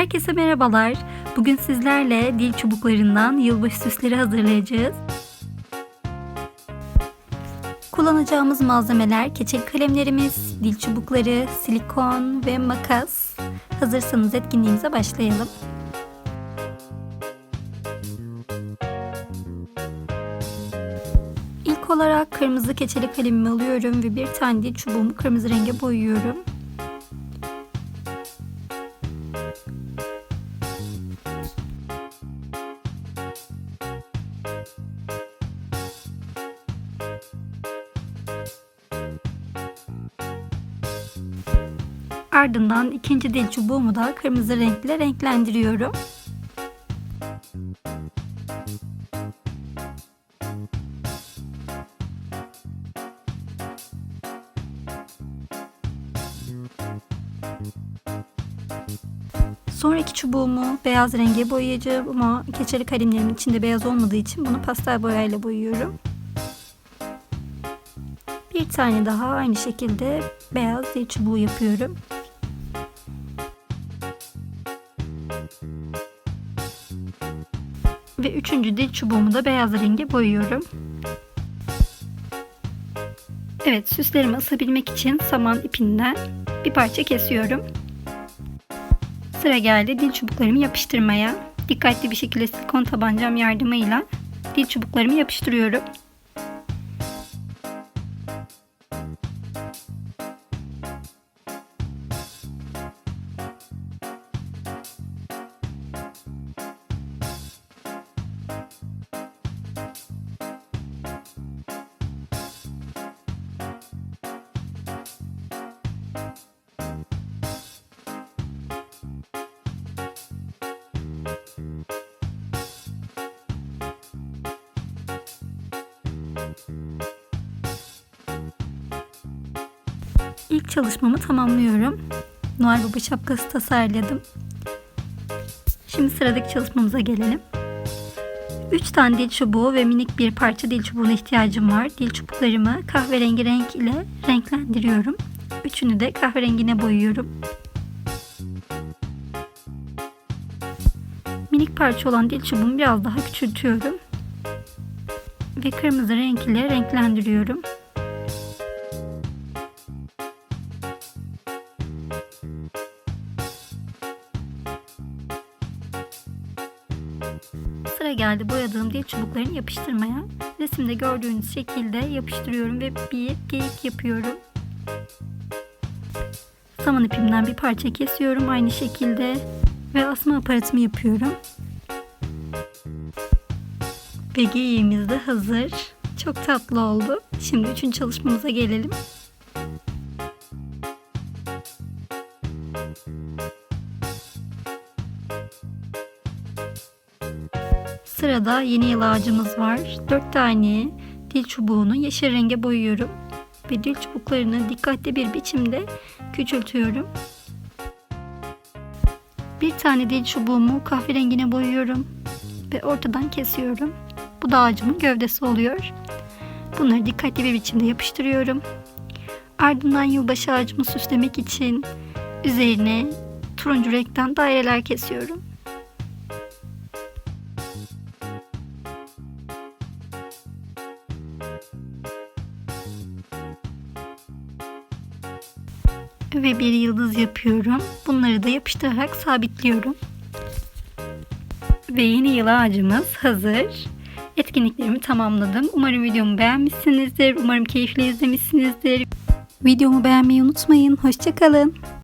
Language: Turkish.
Herkese merhabalar. Bugün sizlerle dil çubuklarından yılbaşı süsleri hazırlayacağız. Kullanacağımız malzemeler keçeli kalemlerimiz, dil çubukları, silikon ve makas. Hazırsanız etkinliğimize başlayalım. İlk olarak kırmızı keçeli kalemimi alıyorum ve bir tane dil çubuğumu kırmızı renge boyuyorum. Ardından ikinci dil çubuğumu da kırmızı renkle renklendiriyorum. Sonraki çubuğumu beyaz renge boyayacağım ama keçeli kalemlerimin içinde beyaz olmadığı için bunu pastel boyayla boyuyorum. Bir tane daha aynı şekilde beyaz dil çubuğu yapıyorum. Ve üçüncü dil çubuğumu da beyaz renge boyuyorum. Evet süslerimi asabilmek için saman ipinden bir parça kesiyorum. Sıra geldi dil çubuklarımı yapıştırmaya. Dikkatli bir şekilde silikon tabancam yardımıyla dil çubuklarımı yapıştırıyorum. İlk çalışmamı tamamlıyorum. Noel Baba şapkası tasarladım. Şimdi sıradaki çalışmamıza gelelim. 3 tane dil çubuğu ve minik bir parça dil çubuğuna ihtiyacım var. Dil çubuklarımı kahverengi renk ile renklendiriyorum. Üçünü de kahverengine boyuyorum. Minik parça olan dil çubuğumu biraz daha küçültüyorum. Ve kırmızı renk ile renklendiriyorum. Sıra geldi boyadığım dil çubuklarını yapıştırmaya. Resimde gördüğünüz şekilde yapıştırıyorum ve bir geyik yapıyorum. Saman ipimden bir parça kesiyorum aynı şekilde ve asma aparatımı yapıyorum. Ve geyiğimiz de hazır. Çok tatlı oldu. Şimdi üçüncü çalışmamıza gelelim. Sırada yeni yıl ağacımız var. 4 tane dil çubuğunu yeşil renge boyuyorum. Ve dil çubuklarını dikkatli bir biçimde küçültüyorum. Bir tane dil çubuğumu kahverengine boyuyorum. Ve ortadan kesiyorum. Bu da ağacımın gövdesi oluyor. Bunları dikkatli bir biçimde yapıştırıyorum. Ardından yılbaşı ağacımı süslemek için üzerine turuncu renkten daireler kesiyorum. ve bir yıldız yapıyorum. Bunları da yapıştırarak sabitliyorum. Ve yeni yıl ağacımız hazır. Etkinliklerimi tamamladım. Umarım videomu beğenmişsinizdir. Umarım keyifli izlemişsinizdir. Videomu beğenmeyi unutmayın. Hoşçakalın.